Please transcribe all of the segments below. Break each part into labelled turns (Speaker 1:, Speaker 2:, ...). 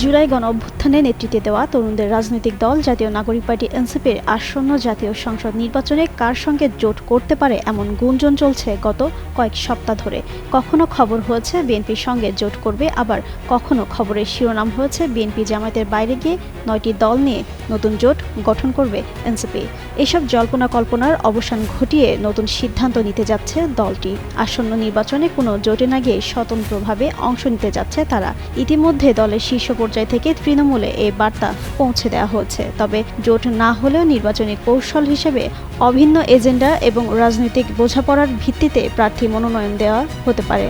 Speaker 1: জুলাই গণ অভ্যুত্থানে নেতৃত্বে দেওয়া তরুণদের রাজনৈতিক দল, জাতীয় নাগরিক পার্টি এনসিপির আসন্ন জাতীয় সংসদ নির্বাচনে কার সঙ্গে জোট করতে পারে এমন গুঞ্জন চলছে গত কয়েক সপ্তাহ ধরে। কখনো খবর হয়েছে বিএনপির সঙ্গে জোট করবে, আবার কখনো খবরের শিরোনাম হয়েছে বিএনপি জামায়াতের বাইরে গিয়ে নয়টি দল নিয়ে নতুন জোট গঠন করবে এনসিপি। এসব জল্পনা কল্পনার অবসান ঘটিয়ে নতুন সিদ্ধান্ত নিতে যাচ্ছে দলটি। আসন্ন নির্বাচনে কোনো জোটে না গিয়ে স্বতন্ত্রভাবে অংশ নিতে যাচ্ছে তারা। ইতিমধ্যে দলের শীর্ষ পর্যায় থেকে তৃণমূলে এই বার্তা পৌঁছে দেওয়া হচ্ছে তবে জোট না হলেও নির্বাচনী কৌশল হিসেবে অভিন্ন এজেন্ডা এবং রাজনৈতিক বোঝাপড়ার ভিত্তিতে প্রার্থী মনোনয়ন দেওয়া হতে পারে।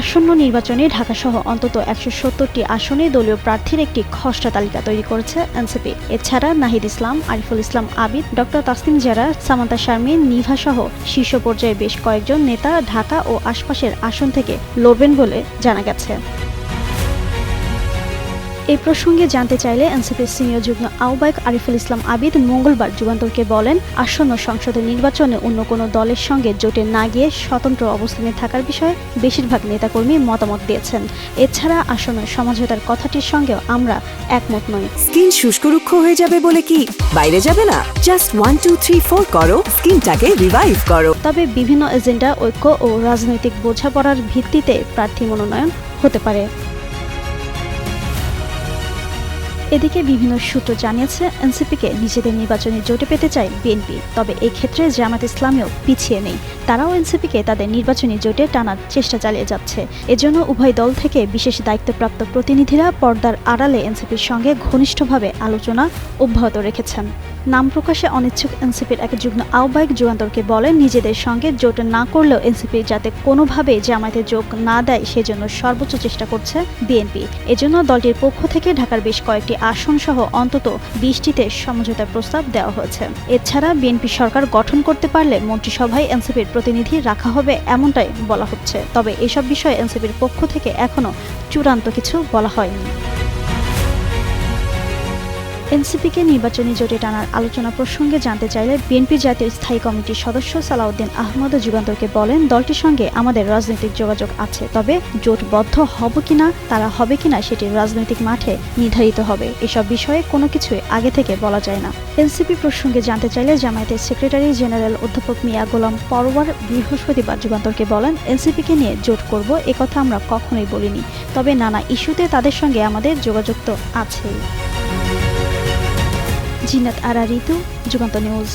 Speaker 1: আসন্ন নির্বাচনে ঢাকাসহ অন্তত একশো সত্তরটি আসনে দলীয় প্রার্থীর একটি খসড়া তালিকা তৈরি করেছে এনসিপি। এছাড়া নাহিদ ইসলাম, আরিফুল ইসলাম আবিদ, ডক্টর তাসিম জারা সামান্তা শারমিন নিভা সহ শীর্ষ পর্যায়ে বেশ কয়েকজন নেতা ঢাকা ও আশপাশের আসন থেকে লড়বেন বলে জানা গেছে। এই প্রসঙ্গে জানতে চাইলে এনসিপির সিনিয়র যুগ্ম আহ্বায়ক আরিফুল ইসলাম আবিদ মঙ্গলবার যুগান্তরকে বলেন আসন্ন সংসদের নির্বাচনে অন্য কোনো দলের সঙ্গে জোটে না গিয়ে স্বতন্ত্র অবস্থানে থাকার বিষয়ে বেশিরভাগ নেতাকর্মী মতামত দিয়েছেন। এছাড়া আসন্ন সমঝোতার কথাটির সঙ্গেও আমরা একমত নই।
Speaker 2: স্কিন শুষ্ক রুক্ষ হয়ে যাবে বলে কি? বাইরে যাবে না। Just one two three four করো। স্কিনটাকে রিভাইভ করো।
Speaker 1: তবে বিভিন্ন এজেন্ডা ঐক্য ও রাজনৈতিক বোঝাপড়ার ভিত্তিতে প্রার্থী মনোনয়ন হতে পারে। এদিকে বিভিন্ন সূত্র জানিয়েছে, এনসিপিকে নিজেদের নির্বাচনে জোটে পেতে চায় বিএনপি। তবে এই ক্ষেত্রে জামাত ইসলামীও পিছিয়ে নেই। তারাও এনসিপিকে তাদের নির্বাচনী জোটে টানার চেষ্টা চালিয়ে যাচ্ছে। এজন্য উভয় দল থেকে বিশেষ দায়িত্বপ্রাপ্ত প্রতিনিধিরা পর্দার আড়ালে এনসিপির সঙ্গে ঘনিষ্ঠভাবে আলোচনা অব্যাহত রেখেছেন। নাম প্রকাশে অনিচ্ছুক এনসিপির এক যুগ্ম আহ্বায়ক যুগান্তরকে বলেন, নিজেদের সঙ্গে জোট না করলেও এনসিপি যাতে কোনোভাবে জামায়াতে যোগ না দেয়, সেজন্য সর্বোচ্চ চেষ্টা করছে বিএনপি। এজন্য দলটির পক্ষ থেকে ঢাকার বেশ কয়েকটি আসন সহ অন্তত বিশটিতে সমঝোতার প্রস্তাব দেওয়া হয়েছে। এছাড়া বিএনপি সরকার গঠন করতে পারলে মন্ত্রিসভায় এনসিপির প্রতিনিধি রাখা হবে এমনটাই বলা হচ্ছে। তবে এসব বিষয়ে এনসিপির পক্ষ থেকে এখনও চূড়ান্ত কিছু বলা হয়নি। এনসিপিকে নির্বাচনী জোটে টানার আলোচনা প্রসঙ্গে জানতে চাইলে বিএনপি জাতীয় স্থায়ী কমিটির সদস্য সালাউদ্দিন আহমদ যুগান্তরকে বলেন, দলটির সঙ্গে আমাদের রাজনৈতিক যোগাযোগ আছে, তবে জোটবদ্ধ হব কিনা, তারা হবে কিনা সেটি রাজনৈতিক মাঠে নির্ধারিত হবে। এসব বিষয়ে কোনো কিছুই আগে থেকে বলা যায় না। এনসিপি প্রসঙ্গে জানতে চাইলে জামায়াতের সেক্রেটারি জেনারেল অধ্যাপক মিয়া গোলাম পরওয়ার বৃহস্পতিবার যুগান্তরকে বলেন, এনসিপিকে নিয়ে জোট করব কথা আমরা কখনোই বলিনি। তবে নানা ইস্যুতে তাদের সঙ্গে আমাদের যোগাযোগ তো আছেই। জিনাত আরা ঋতু যুগান্ত নিউজ